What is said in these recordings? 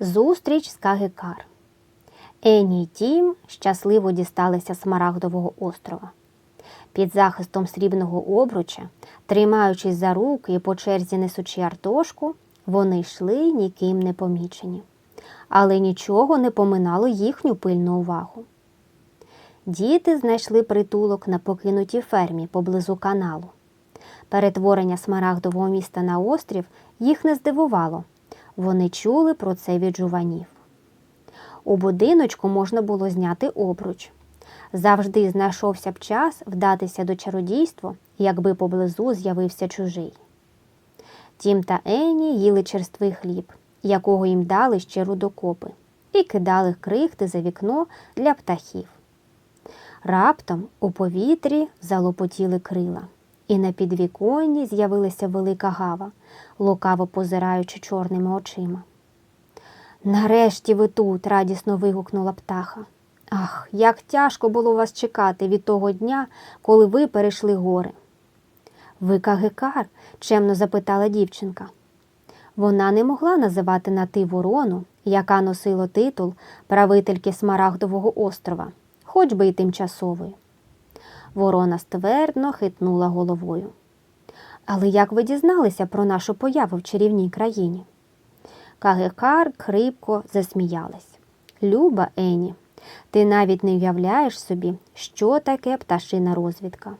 Зустріч з Кагекар. Ені й Тім щасливо дісталися Смарагдового острова. Під захистом срібного обруча, тримаючись за руки і по черзі несучи артошку, вони йшли ніким не помічені. Але нічого не поминало їхню пильну увагу. Діти знайшли притулок на покинутій фермі поблизу каналу. Перетворення смарагдового міста на острів їх не здивувало. Вони чули про це від жуванів. У будиночку можна було зняти обруч. Завжди знайшовся б час вдатися до чародійства, якби поблизу з'явився чужий. Тім та Ені їли черствий хліб, якого їм дали ще рудокопи, і кидали крихти за вікно для птахів. Раптом у повітрі залопотіли крила, і на підвіконні з'явилася велика гава, лукаво позираючи чорними очима. Нарешті ви тут, радісно вигукнула птаха. Ах, як тяжко було вас чекати від того дня, коли ви перейшли гори. Ви кагекар? чемно запитала дівчинка. Вона не могла називати на ти ворону, яка носила титул правительки Смарагдового острова, хоч би й тимчасовою. Ворона ствердно хитнула головою. Але як ви дізналися про нашу появу в чарівній країні? Кагекар крипко засміялась. Люба Ені, ти навіть не уявляєш собі, що таке пташина розвідка.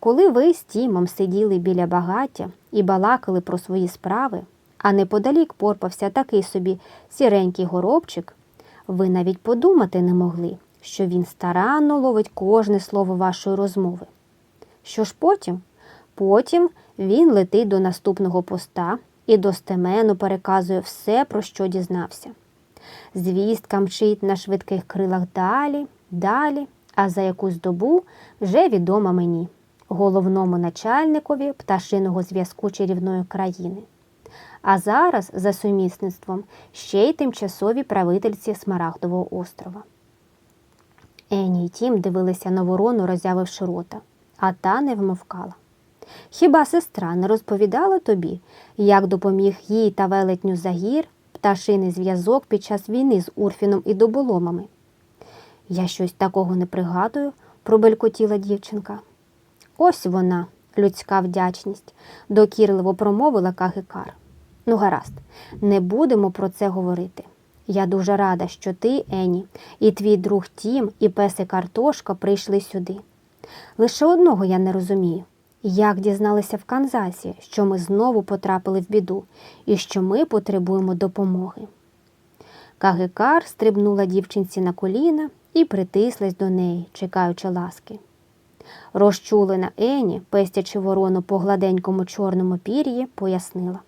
Коли ви з Тімом сиділи біля багаття і балакали про свої справи, а неподалік порпався такий собі сіренький горобчик, ви навіть подумати не могли, що він старанно ловить кожне слово вашої розмови. Що ж потім? Потім він летить до наступного поста і достеменно переказує все, про що дізнався. Звістка мчить на швидких крилах далі, далі, а за якусь добу вже відома мені, головному начальникові пташиного зв'язку чарівної країни. А зараз, за сумісництвом, ще й тимчасові правительці Смарагдового острова. Ені й Тім дивилися на ворону, роззявивши рота, а та не вмовкала. Хіба сестра не розповідала тобі, як допоміг їй та велетню Загір пташиний зв'язок під час війни з Урфіном і доболомами? Я щось такого не пригадую, пробелькотіла дівчинка. Ось вона, людська вдячність, докірливо промовила Кагикар. Ну, гаразд, не будемо про це говорити. Я дуже рада, що ти, Ені, і твій друг Тім, і песик Артошка прийшли сюди. Лише одного я не розумію. Як дізналися в Канзасі, що ми знову потрапили в біду і що ми потребуємо допомоги? Кагикар стрибнула дівчинці на коліна і притислась до неї, чекаючи ласки. Розчулена Ені, пестячи ворону по гладенькому чорному пір'ї, пояснила.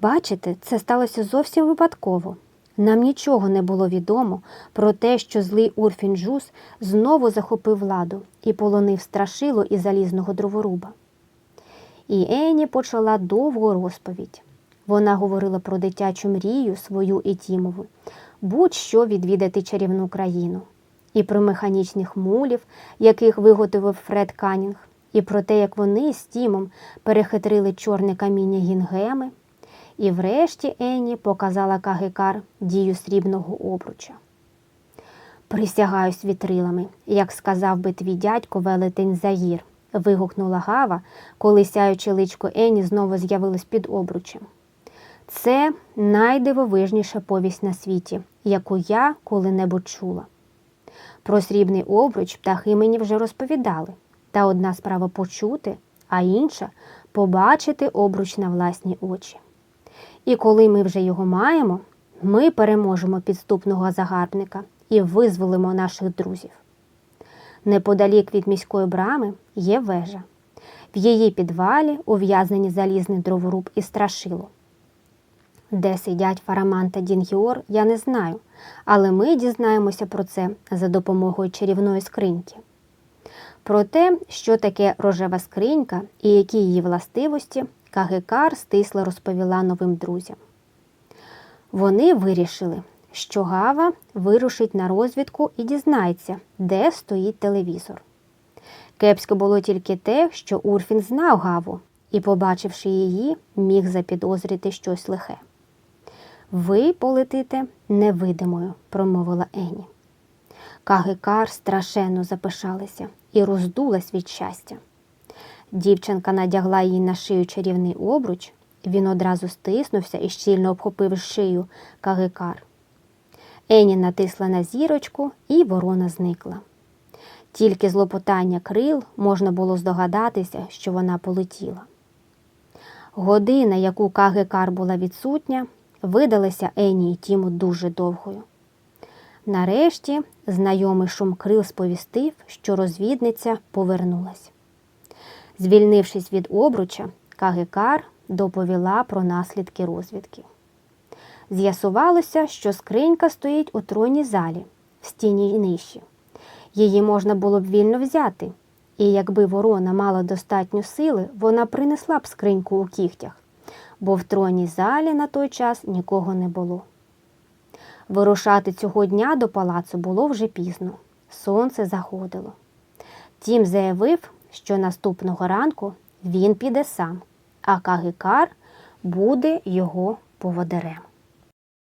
Бачите, це сталося зовсім випадково. Нам нічого не було відомо про те, що злий Урфін Джус знову захопив владу і полонив страшило і залізного дроворуба. І Ені почала довгу розповідь. Вона говорила про дитячу мрію свою і Тімову, будь-що відвідати чарівну країну, і про механічних мулів, яких виготовив Фред Канінг, і про те, як вони з Тімом перехитрили чорне каміння гінгеми. І врешті Енні показала Кагикар дію срібного обруча. Присягаюсь вітрилами, як сказав би твій дядько велетень Заїр, вигукнула Гава, коли сяюче личко Енні знову з'явилось під обручем. Це найдивовижніша повість на світі, яку я коли-небудь чула. Про срібний обруч птахи мені вже розповідали, та одна справа почути, а інша побачити обруч на власні очі. І коли ми вже його маємо, ми переможемо підступного загарбника і визволимо наших друзів. Неподалік від міської брами є вежа. В її підвалі ув'язнені залізний дроворуб і страшило. Де сидять Фараман та Дінгіор, я не знаю, але ми дізнаємося про це за допомогою чарівної скриньки. Про те, що таке рожева скринька і які її властивості, Кагекар стисло розповіла новим друзям. Вони вирішили, що Гава вирушить на розвідку і дізнається, де стоїть телевізор. Кепсько було тільки те, що Урфін знав Гаву і, побачивши її, міг запідозрити щось лихе. Ви полетите невидимою, промовила Ені. Кагикар страшенно запишалася і роздулась від щастя. Дівчинка надягла їй на шию чарівний обруч, він одразу стиснувся і щільно обхопив шию Кагикар. Ені натисла на зірочку, і ворона зникла. Тільки з лопотання крил можна було здогадатися, що вона полетіла. Година, яку Кагикар була відсутня, видалася Ені і Тіму дуже довгою. Нарешті знайомий шум крил сповістив, що розвідниця повернулась. Звільнившись від обруча, Кагикар доповіла про наслідки розвідки. З'ясувалося, що скринька стоїть у тронній залі, в стіні нижчі. Її можна було б вільно взяти, і якби ворона мала достатньо сили, вона принесла б скриньку у кігтях, бо в тронній залі на той час нікого не було. Вирушати цього дня до палацу було вже пізно. Сонце заходило. Тім заявив, що наступного ранку він піде сам, а Кагикар буде його поводирем.